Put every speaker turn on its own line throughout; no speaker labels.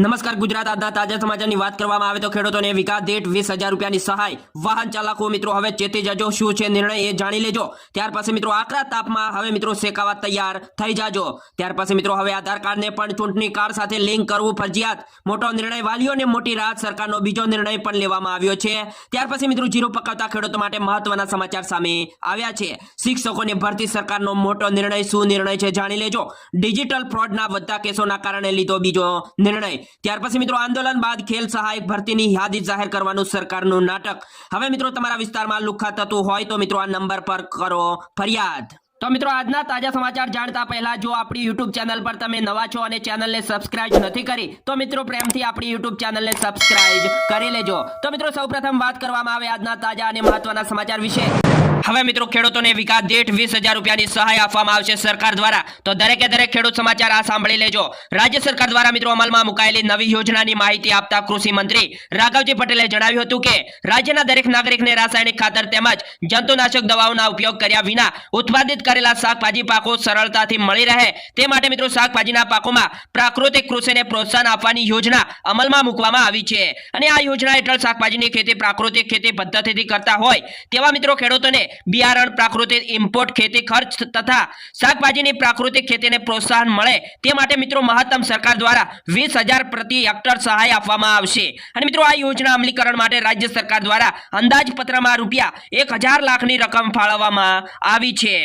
નમસ્કાર ગુજરાત આજના તાજા સમાચારની વાત કરવામાં આવે તો ખેડૂતોને વિકાસ દીઠ વીસ હજાર રૂપિયાની સહાય. વાહન ચાલકો મિત્રો, હવે ચેતી જજો, શું છે નિર્ણય એ જાણી લેજો. ત્યાર પછી મિત્રો, આકરા તાપમાં હવે મિત્રો શેકાવા તૈયાર થઈ જાજો. ત્યાર પછી મિત્રો, હવે આધાર કાર્ડને પણ ચૂંટણી કાર્ડ સાથે લિંક કરવું ફરજિયાત. મોટો નિર્ણય વાલીઓને મોટી રાહત સરકારનો બીજો નિર્ણય પણ લેવામાં આવ્યો છે. ત્યાર પછી મિત્રો, જીરો પકાવતા ખેડૂતો માટે મહત્વના સમાચાર સામે આવ્યા છે. શિક્ષકોની ભરતી સરકારનો મોટો નિર્ણય શું નિર્ણય છે જાણી લેજો. ડિજિટલ ફ્રોડના વધતા કેસોના કારણે લીધો બીજો નિર્ણય. ત્યાર પછી મિત્રો આંદોલન બાદ ખેલ સહાયક ભરતીની યાદી જાહેર કરવાનું સરકારનું નાટક. હવે મિત્રો તમારા વિસ્તારમાં લુખા થતું હોય તો મિત્રો આ નંબર પર કરો ફરિયાદ. તો મિત્રો આજના તાજા સમાચાર જાણતા પહેલા જો આપણી યુટ્યુબ ચેનલ પર તમે નવા છો અને ચેનલને સબસ્ક્રાઇબ નથી કરી, તો મિત્રો પ્રેમથી આપણી યુટ્યુબ ચેનલને સબસ્ક્રાઇબ કરી લેજો. તો મિત્રો સૌપ્રથમ વાત કરવામાં આવે આજના તાજા અને મહત્વના સમાચાર વિશે. હવે મિત્રો, ખેડૂતોને વિકાસ દીઠ વીસ હજાર રૂપિયાની સહાય આપવામાં આવશે સરકાર દ્વારા. તો દરેકે દરેક ખેડૂત સમાચાર આ સાંભળી લેજો. રાજ્ય સરકાર દ્વારા મિત્રો અમલમાં મુકાયેલી નવી યોજનાની માહિતી આપતા કૃષિ મંત્રી રાઘવજી પટેલે જણાવ્યું હતું કે, રાજ્યના દરેક નાગરિકને રાસાયણિક ખાતર તેમજ જંતુનાશક દવાઓના ઉપયોગ કર્યા વિના ઉત્પાદિત કરેલા શાકભાજી પાકો સરળતાથી મળી રહે. તે માટે મિત્રો, શાકભાજીના પાકોમાં પ્રાકૃતિક કૃષિને પ્રોત્સાહન આપવાની યોજના અમલમાં મૂકવામાં આવી છે. અને આ યોજના હેઠળ શાકભાજીની ખેતી પ્રાકૃતિક ખેતી પદ્ધતિથી કરતા હોય તેવા મિત્રો ખેડૂતોને બિયારણ, પ્રાકૃતિક ઇમ્પોર્ટ ખેતી, ખર્ચ તથા શાકભાજીની પ્રાકૃતિક ખેતીને પ્રોત્સાહન મળે તે માટે મિત્રો મહત્તમ સરકાર દ્વારા વીસ પ્રતિ હેક્ટર સહાય આપવામાં આવશે. અને મિત્રો આ યોજના અમલીકરણ માટે રાજ્ય સરકાર દ્વારા અંદાજપત્રમાં રૂપિયા એક લાખની રકમ ફાળવવામાં આવી છે.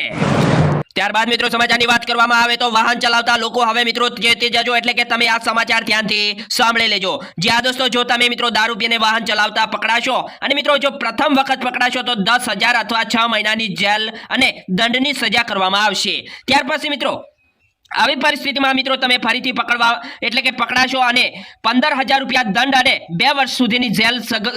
ત્યારબાદ મિત્રો સમાચારની વાત કરવામાં આવે તો વાહન ચલાવતા લોકો હવે મિત્રો જજો એટલે કે તમે આ સમાચાર ધ્યાનથી સાંભળી લેજો. જ્યાં દોસ્તો, જો તમે મિત્રો દારૂ પીને વાહન ચલાવતા પકડાશો અને મિત્રો જો પ્રથમ વખત પકડાશો તો દસ અથવા છ મહિનાની જેલ અને દંડની સજા કરવામાં આવશે. ત્યાર પછી મિત્રો આવી પરિસ્થિતિમાં મિત્રો તમે ફરીથી પકડવા એટલે કે પકડાશો અને પંદર હજાર રૂપિયા દંડ અને બે વર્ષ સુધીની જેલ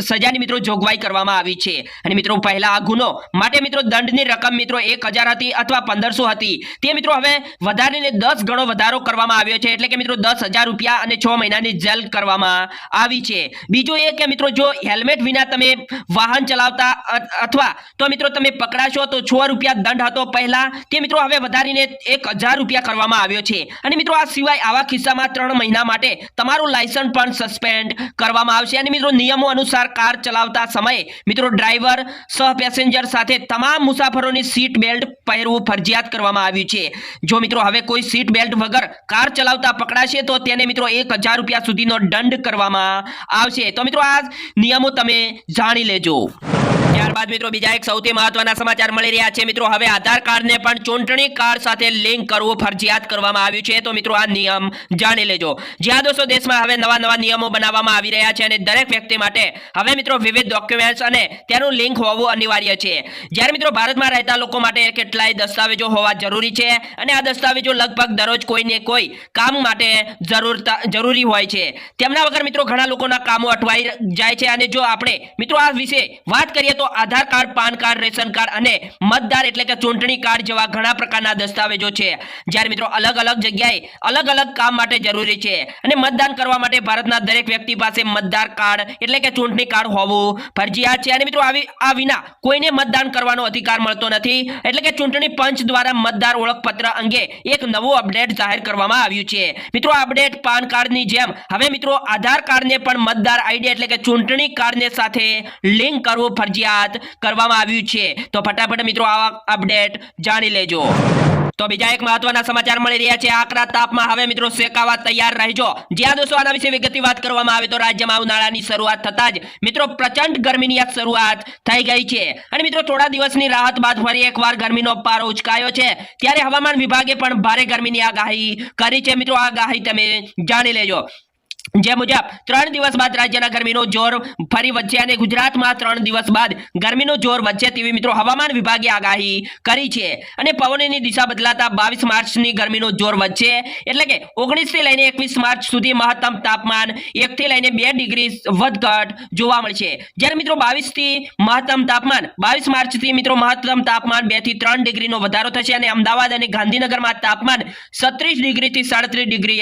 સજાની મિત્રો જોગવાઈ કરવામાં આવી છે. અને મિત્રો પહેલા આ ગુનો માટે મિત્રો દંડની રકમ મિત્રો એક હતી અથવા પંદરસો હતી. તે મિત્રો હવે વધારીને દસ ગણો વધારો કરવામાં આવ્યો છે એટલે કે મિત્રો દસ રૂપિયા અને છ મહિનાની જેલ કરવામાં આવી છે. બીજું એ કે મિત્રો જો હેલ્મેટ વિના તમે વાહન ચલાવતા અથવા તો મિત્રો તમે પકડાશો તો છ રૂપિયા દંડ હતો પહેલા તે મિત્રો હવે વધારીને એક રૂપિયા કરવામાં આવ્યો છે. અને મિત્રો, આ સિવાય આવા કિસ્સામાં ત્રણ મહિના માટે તમારું લાયસન્સ પણ સસ્પેન્ડ કરવામાં આવશે. અને મિત્રો, નિયમો અનુસાર કાર ચલાવતા સમયે મિત્રો ડ્રાઈવર સહ પેસેન્જર સાથે તમામ મુસાફરોની સીટ બેલ્ટ પહેરવું ફરજિયાત કરવામાં આવ્યું છે. જો મિત્રો, હવે કોઈ સીટ બેલ્ટ વગર કાર ચલાવતા પકડાશે, તો તેને મિત્રો, એક રૂપિયા સુધીનો દંડ કરવામાં આવશે. તો મિત્રો, આ નિયમો તમે જાણી લેજો. ત્યારબાદ મિત્રો બીજા એક સૌથી મહત્વના સમાચાર મળી રહ્યા છે. મિત્રો, હવે આધાર કાર્ડને પણ ચૂંટણી કાર્ડ સાથે લિંક કરવું ફરજિયાત કરવામાં આવ્યું છે. તો મિત્રો, આ નિયમ જાણી લેજો. જ્યાં દોસ્તો, દેશમાં હવે નવા નવા નિયમો બનાવવામાં આવી રહ્યા છે અને દરેક વ્યક્તિ માટે હવે મિત્રો વિવિધ ડોક્યુમેન્ટ્સ અને તેનું લિંક હોવું અનિવાર્ય છે. જ્યારે મિત્રો ભારતમાં રહેતા લોકો માટે કેટલાય દસ્તાવેજો હોવા જરૂરી છે અને આ દસ્તાવેજો લગભગ દરરોજ કોઈને કોઈ કામ માટે જરૂરતા, જરૂરી હોય છે. તેમના વગર મિત્રો ઘણા લોકોના કામો અટવાઈ જાય છે અને જો આપણે મિત્રો આ વિશે વાત કરીએ તો Aadhaar card, PAN card, ration card અને મતદાર એટલે કે ચૂંટણી કાર્ડ જેવા ઘણા પ્રકારના દસ્તાવેજો છે. જ્યારે મિત્રો અલગ અલગ જગ્યાએ અલગ અલગ કામ માટે જરૂરી છે. અને મતદાન કરવા માટે ભારતના દરેક વ્યક્તિ પાસે મતદાર કાર્ડ એટલે કે ચૂંટણી કાર્ડ હોવું ફરજિયાત છે. અને મિત્રો આ વિના કોઈને મતદાન કરવાનો અધિકાર મળતો નથી. એટલે કે ચૂંટણી પંચ દ્વારા મતદાર ઓળખપત્ર અંગે એક નવું અપડેટ જાહેર કરવામાં આવ્યું છે. મિત્રો અપડેટ પાન કાર્ડની જેમ હવે મિત્રો આધાર કાર્ડને પણ મતદાર આઈડી એટલે કે ચૂંટણી કાર્ડને સાથે લિંક કરવું ફરજિયાત કરવામાં આવ્યું છે. તો ફટાફટ મિત્રો આ અપડેટ જાણી લેજો. તો બીજા એક મહત્વના સમાચાર મળી રહ્યા છે. આકરા તાપમાં હવે મિત્રો શેકાવા તૈયાર રહેજો. જ્યાં દોસ્તો આના વિશે વિગતની વાત કરવામાં આવે તો રાજ્યમાં ઉનાળાની શરૂઆત થતા જ મિત્રો પ્રચંડ ગરમીની શરૂઆત થઈ ગઈ છે. અને મિત્રો થોડા દિવસની રાહત બાદ ફરી એકવાર ગરમીનો પારો ઉચકાયો છે. ત્યારે હવામાન વિભાગે પણ ભારે ગરમીની આગાહી કરી છે. મિત્રો આગાહી તમે જાણી લેજો. જે મુજબ ત્રણ દિવસ બાદ રાજ્યના ગરમીનો જોર ફરી વધશે અને ગુજરાતમાં ત્રણ દિવસ બાદ ગરમીનો જોર વધશે તેવી મિત્રો હવામાન વિભાગે આગાહી કરી છે. અને પવનની દિશા બદલાતા બાવીસ માર્ચની ગરમીનો જોર વધશે એટલે કે ઓગણીસથી લઈને એકવીસ માર્ચ સુધી મહત્તમ તાપમાન એકથી લઈને બે ડિગ્રી વધઘટ જોવા મળશે. જ્યારે મિત્રો બાવીસથી મહત્તમ તાપમાન બાવીસ માર્ચથી મિત્રો મહત્તમ તાપમાન બેથી ત્રણ ડિગ્રીનો વધારો થશે અને અમદાવાદ અને ગાંધીનગરમાં તાપમાન સત્રીસ ડિગ્રી થી સાડત્રીસ ડિગ્રી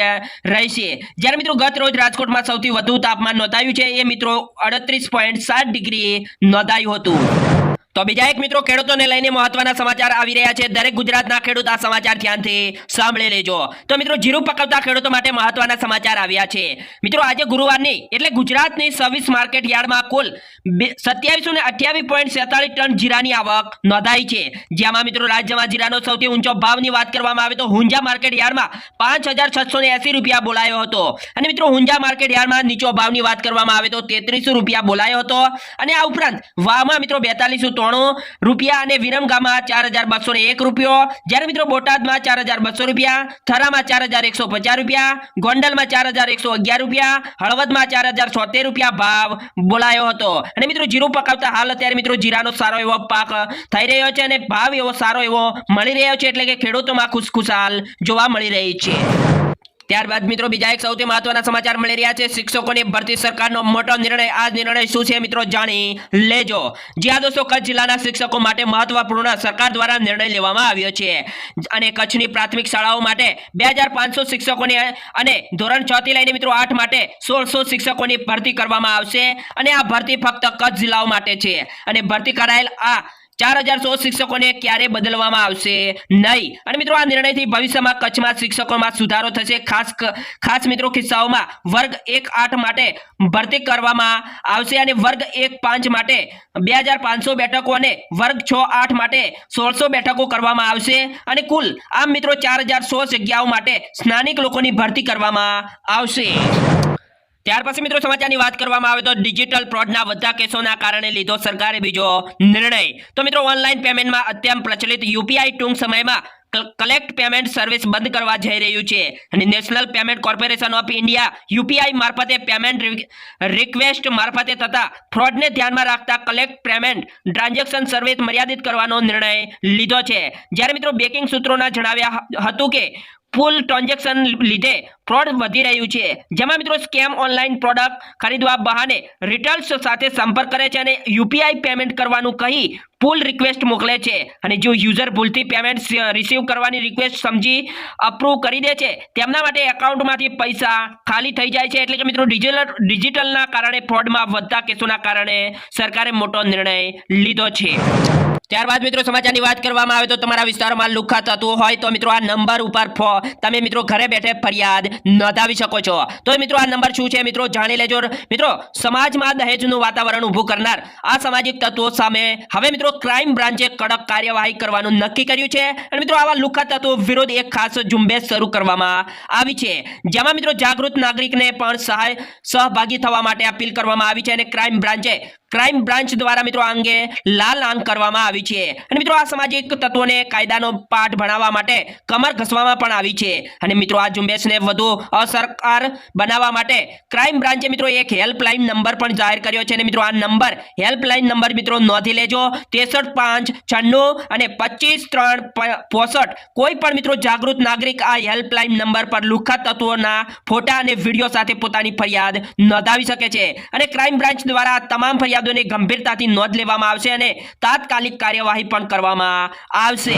રહેશે. જ્યારે મિત્રો ગત રોજ રાજકોટમાં સૌથી વધુ તાપમાન નોંધાયું છે. એ મિત્રો અડત્રીસ પોઈન્ટ સાત ડિગ્રી નોંધાયું હતું. તો બીજા એક મિત્રો ખેડૂતોને લઈને મહત્વના સમાચાર આવી રહ્યા છે. દરેક ગુજરાતના ખેડૂત આ સમાચાર ધ્યાનથી સાંભળી લેજો. તો મિત્રો, જીરું પકવતા ખેડૂતો માટે મહત્વના સમાચાર આવ્યા છે. મિત્રો, આજે ગુરુવારની, એટલે ગુજરાતની સર્વિસ માર્કેટ યાર્ડમાં કુલ સત્યાવીસો ને અઠ્યાવીસ ટન જીરાની આવક નોંધાઈ છે. જેમાં મિત્રો, રાજ્યમાં જીરાનો સૌથી ઊંચો ભાવની વાત કરવામાં આવે તો હુંજા માર્કેટ યાર્ડમાં પાંચ હજાર છસો ને એસી રૂપિયા બોલાયો હતો. અને મિત્રો, હુંજા માર્કેટ યાર્ડમાં નીચો ભાવની વાત કરવામાં આવે તો તેત્રીસો રૂપિયા બોલાયો હતો. અને આ ઉપરાંત વાવમાં મિત્રો બેતાલીસો ત્રણું રૂપિયા અને વિરમગામાં ચાર હજાર રૂપિયો. જ્યારે મિત્રો બોટાદમાં ચાર રૂપિયા, થરામાં ચાર એકસો પચાસ રૂપિયા, ગોંડલમાં ચાર રૂપિયા, હળવદમાં ચાર હજાર છોતેર રૂપિયા ભાવ બોલાયો હતો. અને મિત્રો જીરું પકાવતા હાલ અત્યારે મિત્રો જીરાનો સારો એવો પાક થઈ રહ્યો છે અને ભાવ એવો સારો એવો મળી રહ્યો છે એટલે કે ખેડૂતોમાં ખુશખુશાલ જોવા મળી રહી છે. ત્યારબાદ મિત્રો બીજા એક સૌથી મહત્વના સમાચાર મળી રહ્યા છે. શિક્ષકોની ભરતી સરકારનો મોટો નિર્ણય. આ નિર્ણય શું છે મિત્રો જાણી લેજો. જ્યાં દોસ્તો, કચ્છ જિલ્લાના શિક્ષકો માટે મહત્વપૂર્ણ સરકાર દ્વારા નિર્ણય લેવામાં આવ્યો છે. અને કચ્છની પ્રાથમિક શાળાઓ માટે બે શિક્ષકોની અને ધોરણ છ થી લઈને મિત્રો આઠ માટે સોળસો શિક્ષકોની ભરતી કરવામાં આવશે. અને આ ભરતી ફક્ત કચ્છ જિલ્લાઓ માટે છે. અને ભરતી કરાયેલ આ ચાર હજાર સો શિક્ષકોને ક્યારે બદલવામાં આવશે? નહીં. અને મિત્રો, આ નિર્ણયથી ભવિષ્યમાં કચ્છમાં શિક્ષકોમાં સુધારો થશે. ખાસ ખાસ મિત્રો, કિસ્સાઓમાં વર્ગ એક આઠ માટે ભરતી કરવામાં આવશે અને વર્ગ એક પાંચ માટે બે હજાર પાંચસો બેઠકો વર્ગ છ આઠ માટે સોળસો બેઠકો કરવામાં આવશે. અને કુલ, આમ મિત્રો, ચાર હજાર સો જગ્યાઓ માટે સ્નાનિક લોકોની ભરતી કરવામાં આવશે. ત્યાર પછી મિત્રો સમાચારની વાત કરવામાં આવે તો ડિજિટલ ફ્રોડના વધતા કેસોના કારણે લીધો સરકારે બીજો નિર્ણય. તો મિત્રો ઓનલાઈન પેમેન્ટમાં અત્યંત પ્રચલિત યુપીઆઈ ટૂંક સમયમાં કલેક્ટ પેમેન્ટ સર્વિસ બંધ કરવા જઈ રહ્યું છે. અને National Payment Corporation of India UPI મારફતે પેમેન્ટ રિક્વેસ્ટ મારફતે થતા ફ્રોડને ધ્યાનમાં રાખતા કલેક્ટ પેમેન્ટ ટ્રાન્ઝેક્શન સર્વિસ મર્યાદિત કરવાનો નિર્ણય લીધો છે. જ્યારે મિત્રો બેકિંગ સૂત્રોના જણાવ્યા હતું કે ફૂલ ટ્રાન્ઝેક્શન લીધે ફ્રોડ વધી રહ્યું છે. જેમાં મિત્રો સ્કેમ ઓનલાઈન પ્રોડક્ટ ખરીદવા બહાને રિટેલર્સ સાથે સંપર્ક કરે છે અને યુપીઆઈ પેમેન્ટ કરવાનું કહી પુલ રિક્વેસ્ટ મોકલે છે. અને જો યુઝર ભૂલથી પેમેન્ટ રિસીવ કરવાની રિક્વેસ્ટ સમજી અપ્રૂવ કરી દે છે, તેમના માટે એકાઉન્ટમાંથી પૈસા ખાલી થઈ જાય છે. એટલે કે મિત્રો ડિજિટલ, ડિજિટલના કારણે ફ્રોડમાં વધતા કેસોના કારણે સરકારે મોટો નિર્ણય લીધો છે. ત્યારબાદ મિત્રો સમાચારની વાત કરવામાં આવે તો તમારા વિસ્તારમાં લુખા થતું હોય તો મિત્રો આ નંબર ઉપર તમે મિત્રો ઘરે બેઠે ફરિયાદ નોંધાવી શકો છો. તો મિત્રો આ નંબર શું છે? મિત્રો જાણી લેજો. મિત્રો, સમાજમાં દહેજનું વાતાવરણ ઊભું કરનાર આ સામાજિક તત્વો સામે હવે મિત્રો ક્રાઇમ બ્રાન્ચે કડક કાર્યવાહી કરવાનું નક્કી કર્યું છે. અને મિત્રો આવા લુખા તત્વો વિરુદ્ધ એક ખાસ ઝુંબેશ શરૂ કરવામાં આવી છે. જેમાં મિત્રો જાગૃત નાગરિકને પણ સહાય સહભાગી થવા માટે અપીલ કરવામાં આવી છે અને ક્રાઇમ બ્રાન્ચે ક્રાઇમ બ્રાન્ચ દ્વારા મિત્રો આ અંગે લાલ આંખ કરવામાં આવી છે. અને મિત્રો આ સામાજિક તત્વોને કાયદાનો પાઠ ભણાવવા માટે કમર ઘસવામાં પણ આવી છે. અને મિત્રો આ ઝુંબેશને વધુ અસરકાર બનાવવા માટે ક્રાઇમ બ્રાન્ચે મિત્રો એક હેલ્પલાઇન નંબર પણ જાહેર કર્યો છે. અને મિત્રો આ નંબર હેલ્પલાઇન નંબર મિત્રો નોંધી લેજો. ત્રેસઠ પાંચ છન્નું અને પચીસ ત્રણ પોસઠ. કોઈ પણ મિત્રો જાગૃત નાગરિક આ હેલ્પલાઇન નંબર પર લુખા તત્વોના ફોટા અને વીડિયો સાથે પોતાની ફરિયાદ નોંધાવી શકે છે. અને ક્રાઇમ બ્રાન્ચ દ્વારા તમામ તમામ ફરિયાદોની ગંભીરતાથી નોંધ લેવામાં આવશે અને તાત્કાલિક કાર્યવાહી પણ કરવામાં આવશે.